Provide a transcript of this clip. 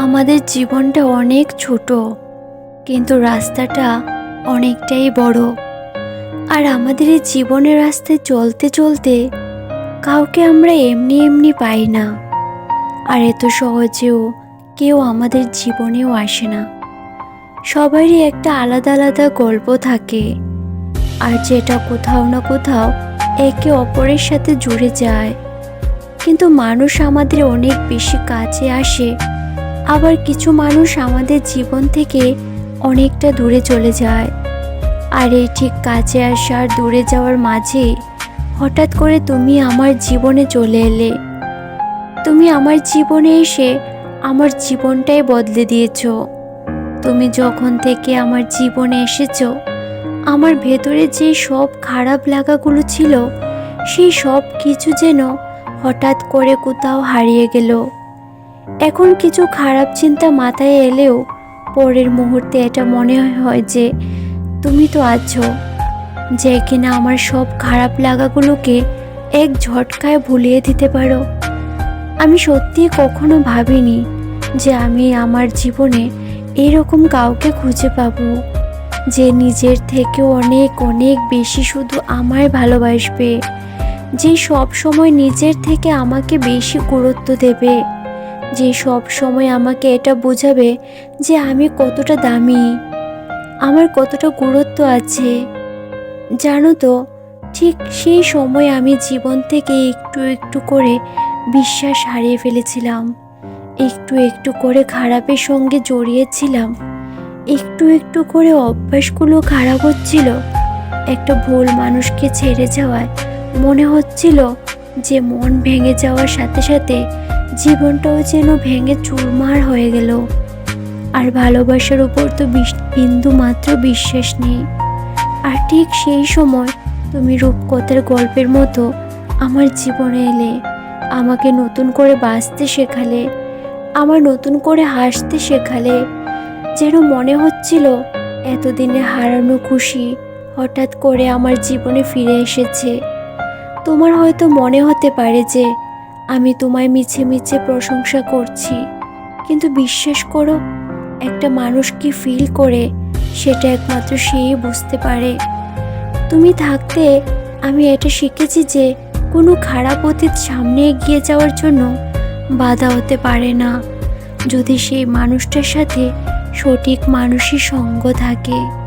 আমাদের জীবনটা অনেক ছোট, কিন্তু রাস্তাটা অনেকটাই বড়। আর আমাদের এই জীবনের রাস্তায় চলতে চলতে কাউকে আমরা এমনি এমনি পাই না। আর এত সহজেও কেউ আমাদের জীবনেও আসে না। সবারই একটা আলাদা আলাদা গল্প থাকে। আর যেটা কোথাও না কোথাও একে অপরের সাথে জুড়ে যায়। কিন্তু মানুষ আমাদের অনেক বেশি কাছে আসে আবার কিছু মানুষ আমাদের জীবন থেকে অনেকটা দূরে চলে যায়। আর এই ঠিক কাছে আসা আর দূরে যাওয়ার মাঝে হঠাৎ করে তুমি আমার জীবনে চলে এলে। তুমি আমার জীবনে এসে আমার জীবনটাই বদলে দিয়েছ। তুমি যখন থেকে আমার জীবনে এসেছ, আমার ভেতরে যে সব খারাপ লাগাগুলো ছিল, সেই সব কিছু যেন হঠাৎ করে কোথাও হারিয়ে গেল। এখন কিছু খারাপ চিন্তা মাথায় এলেও পরের মুহূর্তে এটা মনে হয় যে তুমি তো আছো, যে কিনা আমার সব খারাপ লাগাগুলোকে এক ঝটকায় ভুলিয়ে দিতে পারো। আমি সত্যি কখনো ভাবিনি যে আমি আমার জীবনে এরকম কাউকে খুঁজে পাবো, যে নিজের থেকেও অনেক অনেক বেশি শুধু আমায় ভালোবাসবে, যে সব সময় নিজের থেকে আমাকে বেশি গুরুত্ব দেবে। যে সব সময় আমাকে এটা বোঝাবে যে আমি কতটা দামি। আমার কতটা গুরুত্ব আছে। জানো তো, ঠিক সেই সময় আমি জীবন থেকে একটু একটু করে বিশ্বাস হারিয়ে ফেলেছিলাম। একটু একটু করে খারাপের সঙ্গে জড়িয়েছিলাম। একটু একটু করে অভ্যাসগুলো খারাপ হচ্ছিল। একটা ভুল মানুষকে ছেড়ে যাওয়ায় মনে হচ্ছিল যে মন ভেঙে যাওয়ার সাথে সাথে জীবনটাও যেন ভেঙে চুরমার হয়ে গেল। আর ভালোবাসার উপর তো বিন্দু মাত্র বিশ্বাস নেই। আর ঠিক সেই সময় তুমি রূপকথার গল্পের মতো আমার জীবনে এলে, আমাকে নতুন করে বাঁচতে শেখালে, আমার নতুন করে হাসতে শেখালে, যেন মনে হচ্ছিল এতদিনে হারানো খুশি হঠাৎ করে আমার জীবনে ফিরে এসেছে। তোমার হয়তো মনে হতে পারে যে আমি তোমায় মিছে মিছে প্রশংসা করছি। কিন্তু বিশ্বাস করো, একটা মানুষ কি ফিল করে, সেটা একমাত্র সেই বুঝতে পারে। তুমি থাকতে আমি এটা শিখেছি যে, কোনো খারাপ অতীত সামনে এগিয়ে যাওয়ার জন্য বাধা হতে পারে না। যদি সেই মানুষটার সাথে সঠিক মানুষই সঙ্গ থাকে।